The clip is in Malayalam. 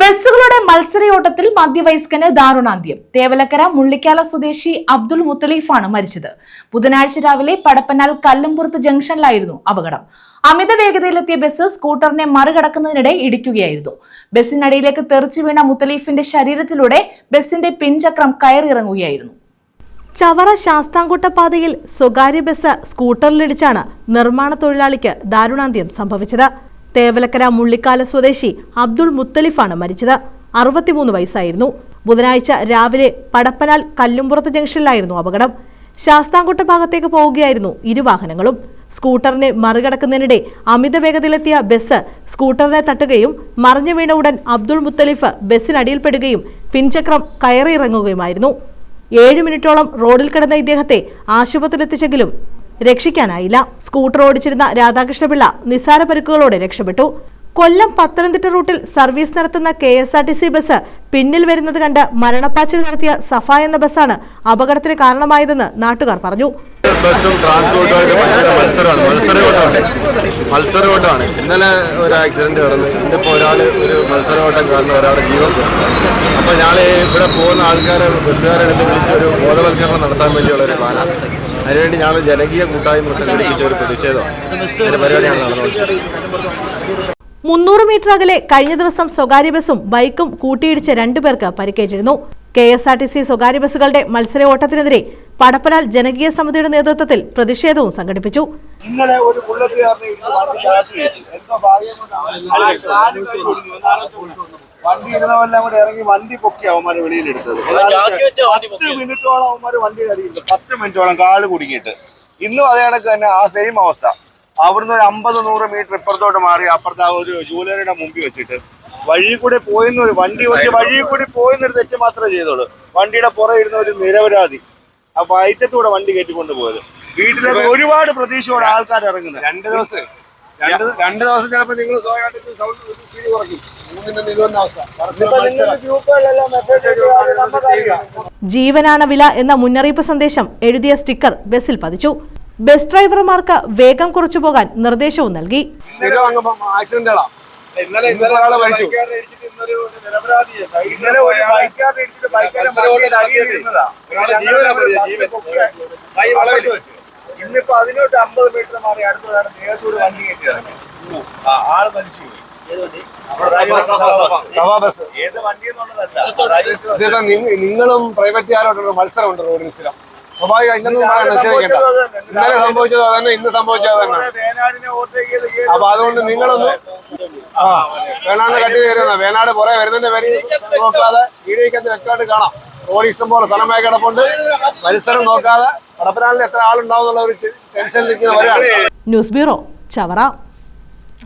ബസ്സുകളുടെ മത്സരയോട്ടത്തിൽ മധ്യവയസ്കന് ദാരുണാന്ത്യം. തേവലക്കര മുള്ളിക്കാല സ്വദേശി അബ്ദുൾ മുത്തലീഫാണ് മരിച്ചത്. ബുധനാഴ്ച രാവിലെ പടപ്പനാൽ കല്ലുംപുറത്ത് ജംഗ്ഷനിലായിരുന്നു അപകടം. അമിത വേഗതയിലെത്തിയ ബസ് സ്കൂട്ടറിനെ മറികടക്കുന്നതിനിടെ ഇടിക്കുകയായിരുന്നു. ബസ്സിനടിയിലേക്ക് തെറിച്ചു വീണ മുത്തലീഫിന്റെ ശരീരത്തിലൂടെ ബസിന്റെ പിൻചക്രം കയറിയിറങ്ങുകയായിരുന്നു. ചവറ ശാസ്താംകോട്ട പാതയിൽ സ്വകാര്യ ബസ് സ്കൂട്ടറിലിടിച്ചാണ് നിർമ്മാണ തൊഴിലാളിക്ക് ദാരുണാന്ത്യം സംഭവിച്ചത്. തേവലക്കര മുള്ളിക്കാല സ്വദേശി അബ്ദുൾ മുത്തലിഫാണ് മരിച്ചത്. അറുപത്തിമൂന്ന് വയസ്സായിരുന്നു. ബുധനാഴ്ച രാവിലെ പടപ്പനാൽ കല്ലുംപുറത്ത് ജംഗ്ഷനിലായിരുന്നു അപകടം. ശാസ്താംകോട്ട ഭാഗത്തേക്ക് പോവുകയായിരുന്നു ഇരുവാഹനങ്ങളും. സ്കൂട്ടറിനെ മറികടക്കുന്നതിനിടെ അമിത വേഗതയിലെത്തിയ ബസ് സ്കൂട്ടറിനെ തട്ടുകയും മറിഞ്ഞു വീണ ഉടൻ അബ്ദുൾ മുത്തലിഫ് ബസ്സിനടിയിൽപ്പെടുകയും പിൻചക്രം കയറിയിറങ്ങുകയുമായിരുന്നു. ഏഴ് മിനിറ്റോളം റോഡിൽ കിടന്ന ഇദ്ദേഹത്തെ ആശുപത്രിയിലെത്തിച്ചെങ്കിലും രക്ഷിക്കാനായില്ല. സ്കൂട്ടർ ഓടിച്ചിരുന്ന രാധാകൃഷ്ണപിള്ള നിസ്സാര പരുക്കുകളോടെ രക്ഷപ്പെട്ടു. കൊല്ലം പത്തനംതിട്ട റൂട്ടിൽ സർവീസ് നടത്തുന്ന K S R T C bus പിന്നിൽ വരുന്നത് കണ്ട് മരണപ്പാച്ചിൽ നടത്തിയ സഫ എന്ന ബസ്സാണ് അപകടത്തിന് കാരണമായതെന്ന് നാട്ടുകാർ പറഞ്ഞു. ബസ്സും ട്രാൻസ്പോർട്ടുമായിട്ട് ഭയങ്കര മത്സരമാണ്. മത്സരയോട്ടമാണ് മത്സരയോട്ടമാണ് ഇന്നലെ ഒരു ആക്സിഡന്റ് നടന്നു. ഇന്നിപ്പോൾ ഒരാൾ ഒരു മത്സരയോട്ടം കാരണം ഒരാളുടെ ജീവൻ അപ്പോൾ ഞാൻ ഇവിടെ പോകുന്ന ആൾക്കാരെ ബസ്സുകാരെ എടുത്ത് വിളിച്ച് ഒരു ബോധവൽക്കരണം നടത്താൻ വേണ്ടിയുള്ള ഒരു പ്ലാനാണ് അതിനുവേണ്ടി ഞങ്ങൾ ജനകീയ കൂട്ടായ്മ സംഘടിപ്പിച്ച ഒരു പ്രതിഷേധമാണ്. അതിന്റെ പരിപാടിയാണ് നടന്നത് മുന്നൂറ് മീറ്റർ അകലെ കഴിഞ്ഞ ദിവസം സ്വകാര്യ ബസും ബൈക്കും കൂട്ടിയിടിച്ച രണ്ടുപേർക്ക് പരിക്കേറ്റിരുന്നു. K S R T C സ്വകാര്യ ബസ്സുകളുടെ മത്സര ഓട്ടത്തിനെതിരെ പടപ്പനാൽ ജനകീയ സമിതിയുടെ നേതൃത്വത്തിൽ പ്രതിഷേധവും സംഘടിപ്പിച്ചു. ഇന്നലെ ഒരു ഇടിച്ച് വണ്ടി ഇരുന്നവെല്ലാം കൂടെ ഇറങ്ങി വണ്ടി പൊക്കി അവന്മാർ വെളിയിലെടുത്തത്. പത്ത് മിനിറ്റോളം അവന്മാർ വണ്ടി കടിയില്ല പത്ത് മിനിറ്റോളം കാൽ കുടുങ്ങിയിട്ട്. ഇന്നും അതേ കണക്ക് തന്നെ ആ സെയിം അവസ്ഥ. അവിടുന്ന് ഒരു അമ്പത് നൂറ് മീറ്റർ ഇപ്പുറത്തോട്ട് മാറി അപ്പുറത്ത് ആ ഒരു ജൂലറിയുടെ മുമ്പിൽ വെച്ചിട്ട് വഴി കൂടി പോയെന്ന് ഒരു വണ്ടി വെച്ച് വഴി കൂടി പോയെന്നൊരു തെറ്റ് മാത്രമേ ചെയ്തോളൂ വണ്ടിയുടെ പുറകെ ഇരുന്ന ഒരു നിരപരാധി ആ വയറ്റത്തൂടെ വണ്ടി കയറ്റിക്കൊണ്ട് പോയത്. വീട്ടിലേക്ക് ഒരുപാട് പ്രതീക്ഷയോടെ ആൾക്കാർ ഇറങ്ങുന്നത്. രണ്ട് ദിവസം രണ്ട് രണ്ട് ദിവസം ചിലപ്പോൾ നിങ്ങൾ സ്വാഭാവികമായിട്ട് കുറയ്ക്കും. ജീവനാണ് വില എന്ന മുന്നറിയിപ്പ് സന്ദേശം എഴുതിയ സ്റ്റിക്കർ ബസ്സിൽ പതിച്ചു. ബസ് ഡ്രൈവർമാർക്ക് വേഗം കുറച്ചു പോകാൻ നിർദ്ദേശവും നൽകി. ഇന്നലെ ഇന്നലെ ഒരാളെ മരിച്ചു. ഒരു ഇന്നലെ ഇടിച്ചിട്ട് ഇന്നിപ്പോ അതിനോട്ട് അമ്പത് മീറ്റർ മാറി അടുത്തതാണ് വണ്ടി ആൾ മരിച്ചു. ഏത് വണ്ടി? എന്നുള്ളതല്ല. ഇതിപ്പോ നിങ്ങളും പ്രൈവറ്റുകാരോട്ടുള്ള മത്സരമുണ്ട് റോഡിൽ സ്ഥിരം? സ്വാഭാവിക ഇന്നൊന്നും പറയാൻ നിശ്ചയിക്കണ്ട ഇന്നലെ സംഭവിച്ചത് അതന്നെ ഇന്ന് സംഭവിച്ചത് കേറി അപ്പൊ അതുകൊണ്ട് നിങ്ങളൊന്ന് ആ വേണാട് കട്ടി തരുന്ന വേണാട് കുറെ വരുന്നതിന്റെ പേര് നോക്കാതെ വീഡിയോക്കകത്ത് വ്യക്തമായിട്ട് കാണാം. റോഡ് ഇഷ്ടംപോലെ സ്ഥലമായി കിടപ്പുണ്ട്. പരിസരം നോക്കാതെ കടപ്പനാളിൽ എത്ര ആളുണ്ടാവും എന്നുള്ള ഒരു ടെൻഷൻ നിൽക്കുന്നവരാണ് ന്യൂസ് ബ്യൂറോ ചവറ.